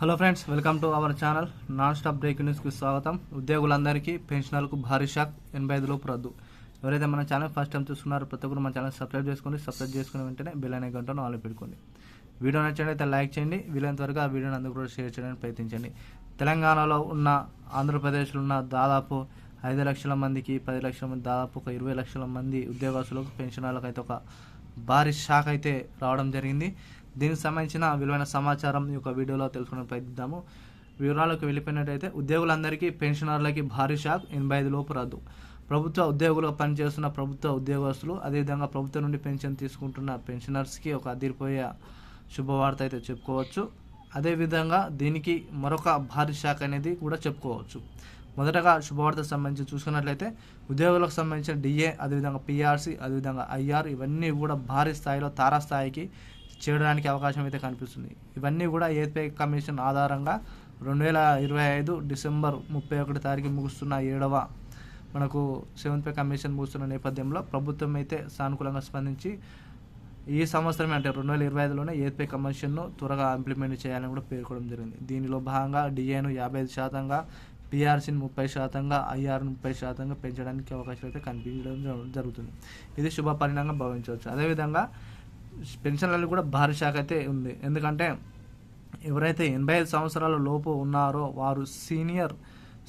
Hello friends welcome to our channel non stop breaking న్యూస్కి స్వాగతం. ఉద్యోగులందరికీ పెన్షనర్లకు భారీ షాక్. ఎనభై ఐదులోపు రద్దు ఎవరైతే మన ఛానల్ ఫస్ట్ టైం చూస్తున్నారో ప్రతి ఒక్కరు మన ఛానల్ సబ్స్క్రైబ్ చేసుకోండి. సబ్స్క్రైబ్ చేసుకున్న వెంటనే బిల్ అనే గంటను ఆన్లో పెట్టుకోండి. వీడియో నచ్చినట్లయితే లైక్ చేయండి. వీలైనంత వరకు ఆ వీడియోని అందరూ కూడా షేర్ చేయడానికి ప్రయత్నించండి. తెలంగాణలో ఉన్న ఆంధ్రప్రదేశ్లో ఉన్న దాదాపు ఐదు లక్షల మందికి పది లక్షల మంది దాదాపు ఒక ఇరవై లక్షల మంది ఉద్యోగస్తులకు పెన్షనర్లకు అయితే ఒక భారీ షాక్ అయితే రావడం జరిగింది. దీనికి సంబంధించిన విలువైన సమాచారం ఈ యొక్క వీడియోలో తెలుసుకునే ప్రయత్నిద్దాము. వివరాలకు వెళ్ళిపోయినట్టయితే ఉద్యోగులందరికీ పెన్షనర్లకి భారీ షాక్ ఎనభై ఐదు లోపు రద్దు. ప్రభుత్వ ఉద్యోగులుగా పనిచేస్తున్న ప్రభుత్వ ఉద్యోగస్తులు అదేవిధంగా ప్రభుత్వం నుండి పెన్షన్ తీసుకుంటున్న పెన్షనర్స్కి ఒక అదిరిపోయే శుభవార్త అయితే చెప్పుకోవచ్చు. అదేవిధంగా దీనికి మరొక భారీ షాక్ అనేది కూడా చెప్పుకోవచ్చు. మొదటగా శుభవార్తకు సంబంధించి చూసుకున్నట్లయితే ఉద్యోగులకు సంబంధించిన డిఏ అదేవిధంగా పిఆర్సీ అదేవిధంగా ఐఆర్ ఇవన్నీ కూడా భారీ స్థాయిలో తారాస్థాయికి చేయడానికి అవకాశం అయితే కనిపిస్తుంది. ఇవన్నీ కూడా ఏపీ కమిషన్ ఆధారంగా రెండు వేల ఇరవై ఐదు డిసెంబర్ ముప్పై ఒకటి తారీఖు ముగుస్తున్న ఏడవ మనకు సెవెంత్ పే కమిషన్ ముగుస్తున్న నేపథ్యంలో ప్రభుత్వం అయితే సానుకూలంగా స్పందించి ఈ సంవత్సరమే అంటే రెండు వేల ఇరవై ఐదులోనే ఏపీ కమిషన్ను త్వరగా ఇంప్లిమెంట్ చేయాలని కూడా పేర్కొనడం జరిగింది. దీనిలో భాగంగా డిఏను యాభై ఐదు శాతంగా పిఆర్సీని ముప్పై శాతంగా ఐఆర్ను ముప్పై శాతంగా పెంచడానికి అవకాశాలు అయితే కనిపించడం జరుగుతుంది. ఇది శుభ పరిణామంగా భావించవచ్చు. అదేవిధంగా పెన్షన్లలో కూడా భారీ శాఖ అయితే ఉంది. ఎందుకంటే ఎవరైతే ఎనభై ఐదు సంవత్సరాల లోపు ఉన్నారో వారు సీనియర్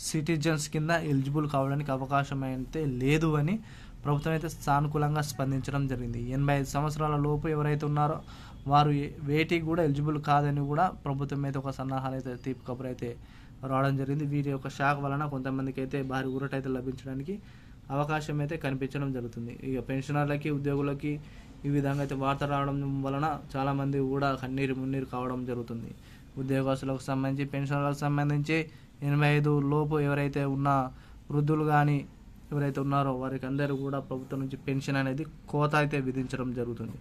సిటిజన్స్ కింద ఎలిజిబుల్ కావడానికి అవకాశం అయితే లేదు అని ప్రభుత్వం అయితే సానుకూలంగా స్పందించడం జరిగింది. ఎనభై ఐదు సంవత్సరాల లోపు ఎవరైతే ఉన్నారో వారు వేటికి కూడా ఎలిజిబుల్ కాదని కూడా ప్రభుత్వం అయితే ఒక సన్నాహాలు అయితే తీపి కబురు అయితే రావడం జరిగింది. వీరి యొక్క షాక్ వలన కొంతమందికి అయితే భారీ ఊరట అయితే లభించడానికి అవకాశం అయితే కనిపించడం జరుగుతుంది. ఇక పెన్షనర్లకి ఉద్యోగులకి ఈ విధంగా అయితే వార్త రావడం వలన చాలామంది కూడా కన్నీరు మున్నీరు కావడం జరుగుతుంది. ఉద్యోగస్తులకు సంబంధించి పెన్షన్లకు సంబంధించి ఎనభై ఐదు లోపు ఎవరైతే ఉన్న వృద్ధులు కానీ ఎవరైతే ఉన్నారో వారికి అందరూ కూడా ప్రభుత్వం నుంచి పెన్షన్ అనేది కోత అయితే విధించడం జరుగుతుంది.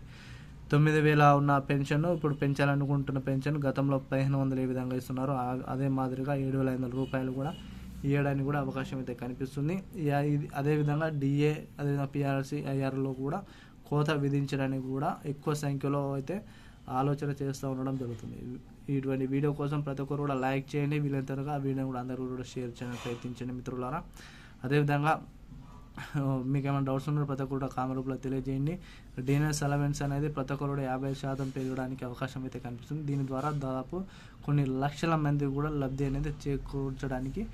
తొమ్మిది వేల ఉన్న పెన్షన్ ఇప్పుడు పెంచాలనుకుంటున్న పెన్షన్ గతంలో పదిహేను వందలు ఏ విధంగా ఇస్తున్నారో అదే మాదిరిగా ఏడు వేల ఐదు వందల రూపాయలు కూడా ఇవ్వడానికి కూడా అవకాశం అయితే కనిపిస్తుంది. అదేవిధంగా డిఏ అదేవిధంగా పిఆర్సీ ఐఆర్లో కూడా కోత విధించడానికి కూడా ఎక్కువ సంఖ్యలో అయితే ఆలోచన చేస్తూ ఉండడం జరుగుతుంది. ఇటువంటి వీడియో కోసం ప్రతి ఒక్కరు కూడా లైక్ చేయండి. వీలైనంతగా ఆ వీడియో కూడా అందరూ కూడా షేర్ చేయడానికి ప్రయత్నించండి మిత్రులారా. అదేవిధంగా మీకు ఏమైనా డౌట్స్ ఉన్నా ప్రతి ఒక్కరు కూడా కామెంట్ రూపంలో తెలియజేయండి. డిఎన్ఎస్ అలవెన్స్ అనేది ప్రతి ఒక్కరు కూడా యాభై శాతం పెరగడానికి అవకాశం అయితే కనిపిస్తుంది. దీని ద్వారా దాదాపు కొన్ని లక్షల మంది కూడా లబ్ధి అనేది చేకూర్చడానికి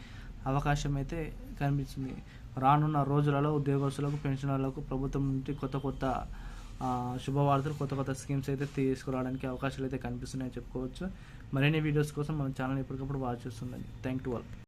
అవకాశం అయితే కనిపిస్తుంది. రానున్న రోజులలో ఉద్యోగస్తులకు పెన్షనర్లకు ప్రభుత్వం నుండి కొత్త కొత్త శుభవార్తలు కొత్త కొత్త స్కీమ్స్ అయితే తీసుకురావడానికి అవకాశాలు అయితే కనిపిస్తున్నాయని చెప్పుకోవచ్చు. మరిన్ని వీడియోస్ కోసం మన ఛానల్ ఎప్పటికప్పుడు వాచ్ చేస్తుందండి థ్యాంక్ టు ఆల్.